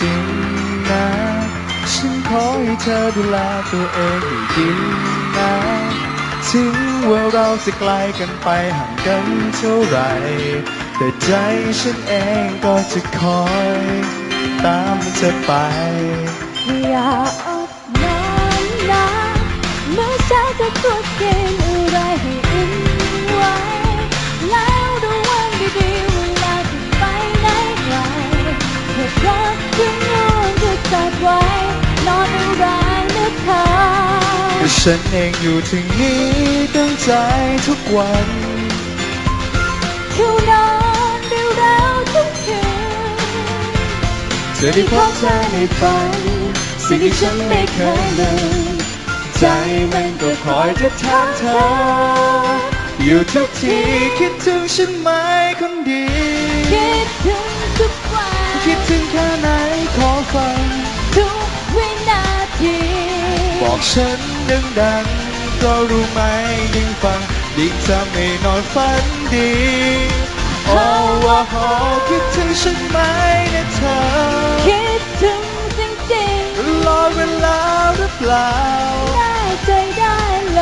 จริงนะ ฉันขอให้เธอดูแลตัวเองให้ดีนะถึงว่าเราจะไกลกันไปห่างกันเท่าไรแต่ใจฉันเองก็จะคอย ตามเธอไป อย่าอดนอนนะเมื่อเช้าจะตัวเก่ง จะจัดไว้ นอนไม่แรงนะเธอฉันเองอยู่ที่นี้ตั้งใจทุกวันเข้านอนเร็วๆทุกคืนจะได้พบเธอในฝันสิ่งที่ฉันไม่เคยลืมใจมันก็คอยจะถามเธอ อยู่ทุกทีคิดถึงฉันไหมคนดีคิด บอกฉันดังๆเพราะรู้ไหมยิ่งฟังยิ่งทำให้นอนฝันดี โอ้ว่าโหคิดถึงฉันไหมนะเธอ คิดถึงจริงตลอดเวลาหรือเปล่าๆได้ใจได้เล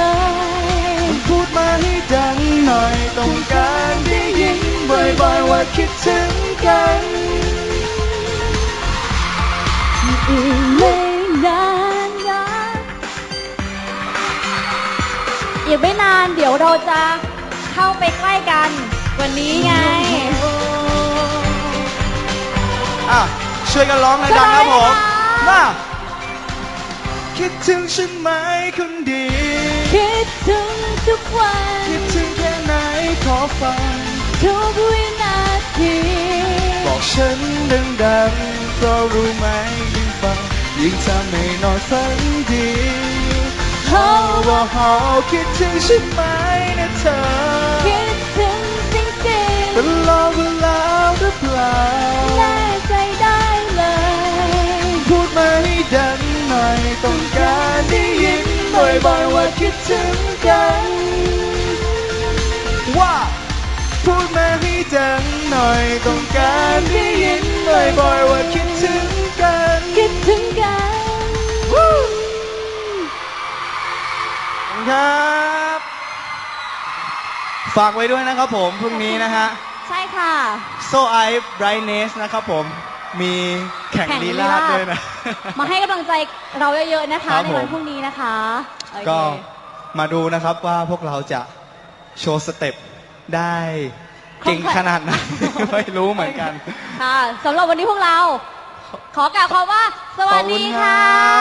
ยพูดมาให้ดังหน่อยต้องการได้ยินบ่อยๆว่าคิดถึงกัน อีกไม่นานเดี๋ยวเราจะเข้าไปใกล้กันกวันนี้ไงอะช่วยกันร้องดังๆครับผมมาคิดถึงฉันไหมคนดี คิดถึงทุกวัน คิดถึงแค่ไหนขอฟังทุกวินาที บอกฉันดังๆเพราะรู้ไหมยิ่งฟังยิ่งทำให้นอนฝันดีเฮาว่าเฮาคิดถึงฉันไหมนะเธอ คิดถึงจริงตลอดเวลาหรือเปล่าแน่ใจได้เลย พูดมาให้ดังหน่อยต้องการได้ยินบ่อยๆว่าคิดถึงกัน ว่าพูดมาให้ดังหน่อยต้องการได้ยินบ่อยๆว่าคิดถึง ฝากไว้ด้วยนะครับผม พรุ่งนี้นะฮะ ใช่ค่ะโซไอฟ์ไบรเนสนะครับผม มีแข่งแข่งลีลีลาลาดศด้วยนะ มาให้กำลังใจเราเยอะๆนะคะ ครับในวันผมพรุ่งนี้นะคะโอเค ก็มาดูนะครับว่าพวกเราจะโชว์สเต็ปได้เก่งขนาดไหน ไม่รู้เหมือนกัน ค่ะสำหรับวันนี้พวกเรา ขอกล่าวคำว่า สวัสดีค่ะขอบคุณครับสวัสดีค่ะ